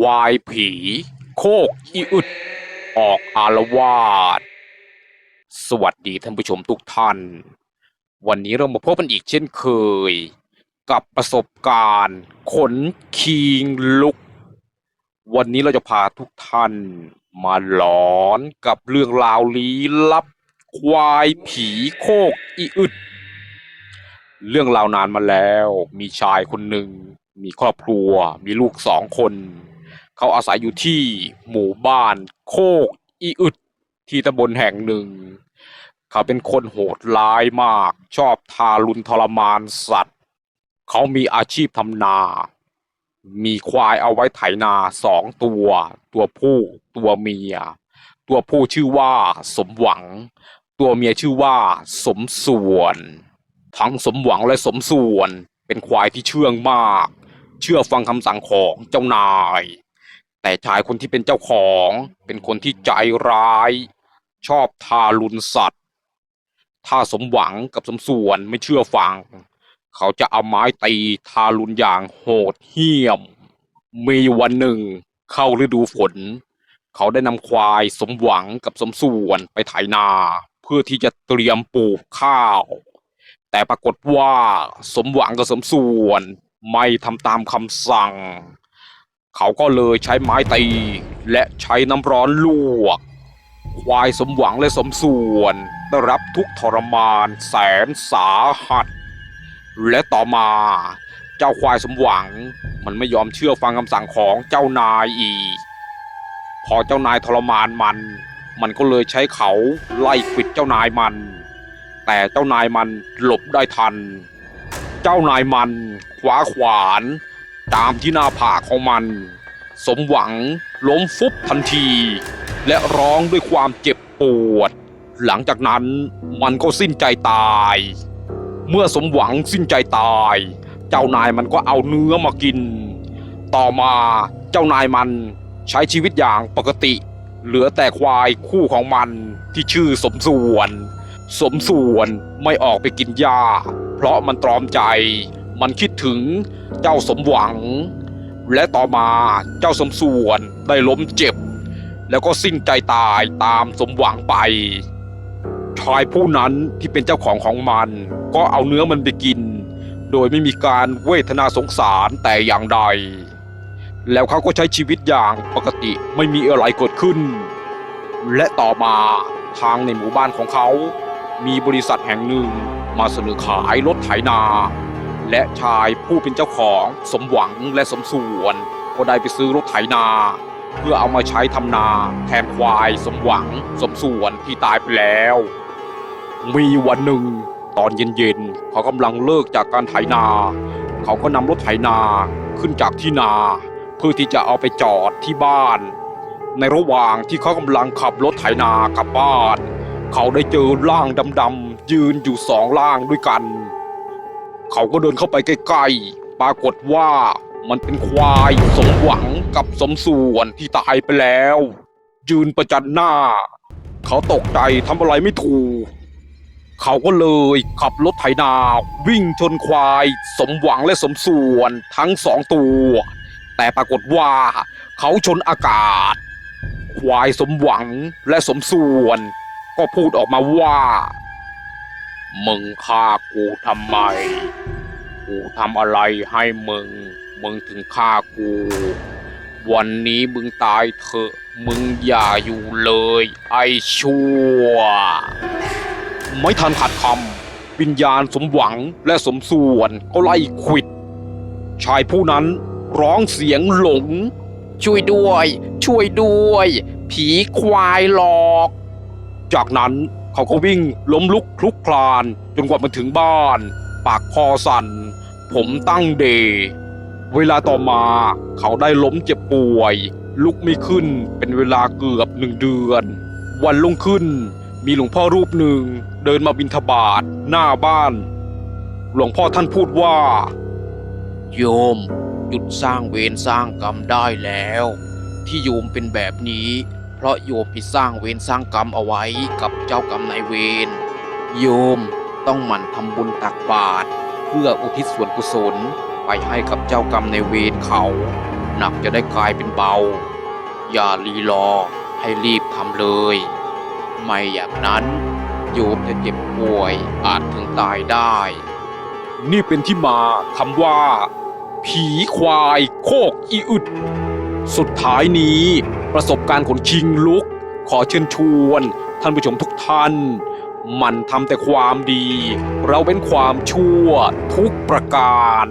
ควายผี โคกอีอึด ออกอารวาสสวัสดีท่านผู้ชมทุกท่าน วันนี้เรามาพบกันอีกเช่นเคย กับประสบการณ์ ขนคิงลุก วันนี้เราจะพาทุกท่าน มาหลอนกับเรื่องราวลี้ลับ ควายผีโคกอีอึด เรื่องราวนานมาแล้วมีชายคนหนึ่งมีครอบครัว มีลูกสองคน เขาอาศัยอยู่ที่หมู่บ้านโคกอีอึดที่ตำบลแห่งหนึ่ง เขาเป็นคนโหดร้ายมาก ชอบทารุณทรมานสัตว์ เขามีอาชีพทำนา มีควายเอาไว้ไถนาสองตัว ตัวผู้ตัวเมีย ตัวผู้ชื่อว่าสมหวัง ตัวเมียชื่อว่าสมส่วน ทั้งสมหวังและสมส่วนเป็นควายที่เชื่องมาก เชื่อฟังคำสั่งของเจ้านาย แต่ชายคนที่เป็นเจ้าของเป็นคนที่ใจร้าย ชอบทารุณสัตว์ ถ้าสมหวังกับสมส่วนไม่เชื่อฟัง เขาจะเอาไม้ตีทารุณอย่างโหดเหี้ยม มีวันหนึ่งเข้าฤดูฝน เขาได้นำควายสมหวังกับสมส่วนไปไถนา เพื่อที่จะเตรียมปลูกข้าว แต่ปรากฏว่าสมหวังกับสมส่วนไม่ทำตามคำสั่ง เขาก็เลยใช้ไม้ตี และใช้น้ำร้อนลวก ควายสมหวังและสมส่วนได้รับทุกทรมานแสนสาหัส และต่อมาเจ้าควายสมหวัง มันไม่ยอมเชื่อฟังคำสั่งของเจ้านายอีก พอเจ้านายทรมานมัน มันก็เลยใช้เขาไล่ขิดเจ้านายมัน แต่เจ้านายมันหลบได้ทัน เจ้านายมันคว้าขวาน ตามที่หน้าผากของมัน สมหวังล้มฟุบทันที และร้องด้วยความเจ็บปวด หลังจากนั้นมันก็สิ้นใจตาย เมื่อสมหวังสิ้นใจตาย เจ้านายมันก็เอาเนื้อมากิน ต่อมาเจ้านายมันใช้ชีวิตอย่างปกติ เหลือแต่ควายคู่ของมันที่ชื่อสมส่วน สมส่วนไม่ออกไปกินหญ้า เพราะมันตรอมใจ มันคิดถึงเจ้าสมหวัง และต่อมาเจ้าสมส่วนได้ล้มเจ็บ แล้วก็สิ้นใจตายตามสมหวังไป ชายผู้นั้นที่เป็นเจ้าของของมัน ก็เอาเนื้อมันไปกิน โดยไม่มีการเวทนาสงสารแต่อย่างใด แล้วเขาก็ใช้ชีวิตอย่างปกติไม่มีอะไรเกิดขึ้น และต่อมาทางในหมู่บ้านของเขา มีบริษัทแห่งหนึ่งมาเสนอขายรถไถนา และชายผู้เป็นเจ้าของสมหวังและสมส่วน ก็ได้ไปซื้อรถไถนา เพื่อเอามาใช้ทำนาแทนควายสมหวังสมส่วนที่ตายไปแล้ว มีวันหนึ่ง ตอนเย็นๆเขากำลังเลิกจากการไถนา เขาก็นำรถไถนาขึ้นจากที่นา เพื่อที่จะเอาไปจอดที่บ้าน ในระหว่างที่เขากำลังขับรถไถนากลับบ้าน เขาได้เจอร่างดำๆยืนอยู่สองร่างด้วยกัน เขาก็เดินเข้าไปใกล้ๆ ปรากฏว่ามันเป็นควายสมหวังกับสมส่วนที่ตายไปแล้ว ยืนประจันหน้า เขาตกใจทำอะไรไม่ถูก เขาก็เลยขับรถไถนาวิ่งชนควาย สมหวังและสมส่วนทั้งสองตัว แต่ปรากฏว่าเขาชนอากาศ ควายสมหวังและสมส่วน ก็พูดออกมาว่า มึงฆ่ากูทำไม กูทำอะไรให้มึง มึงถึงฆ่ากู วันนี้มึงตายเถอะ มึงอย่าอยู่เลย ไอ้ชั่ว ไม่ทันขาดคำวิญญาณสมหวังและสมส่วนก็ไล่ขวิด ชายผู้นั้นร้องเสียงหลง ช่วยด้วย ช่วยด้วย ผีควายหลอก จากนั้น เขาก็วิ่งล้มลุกคลุกคลานจนกว่ามาถึงบ้าน ปากคอสั่น ผมตั้งเด เวลาต่อมาเขาได้ล้มเจ็บป่วย ลุกไม่ขึ้นเป็นเวลาเกือบหนึ่งเดือน วันลุงขึ้นมีหลวงพ่อรูปหนึ่งเดินมาบิณฑบาตหน้าบ้าน หลวงพ่อท่านพูดว่า โยมหยุดสร้างเวรสร้างกรรมได้แล้ว ที่โยมเป็นแบบนี้ เพราะโยมไปสร้างเวรสร้างกรรมเอาไว้กับเจ้ากรรมนายเวรโยมต้องหมั่นทำบุญตักบาตรเพื่ออุทิศส่วนกุศลไปให้กับเจ้ากรรมนายเวรเขา หนักจะได้กลายเป็นเบา อย่ารีรอให้รีบทำเลย ไม่อย่างนั้นโยมจะเจ็บป่วยอาจถึงตายได้ นี่เป็นที่มาคำว่า ผีควายโคกอีอึด สุดท้ายนี้ ประสบการณ์ของคิงลุก ขอเชิญชวน ท่านผู้ชมทุกท่าน มันทำแต่ความดี เราเป็นความชั่วทุกประการ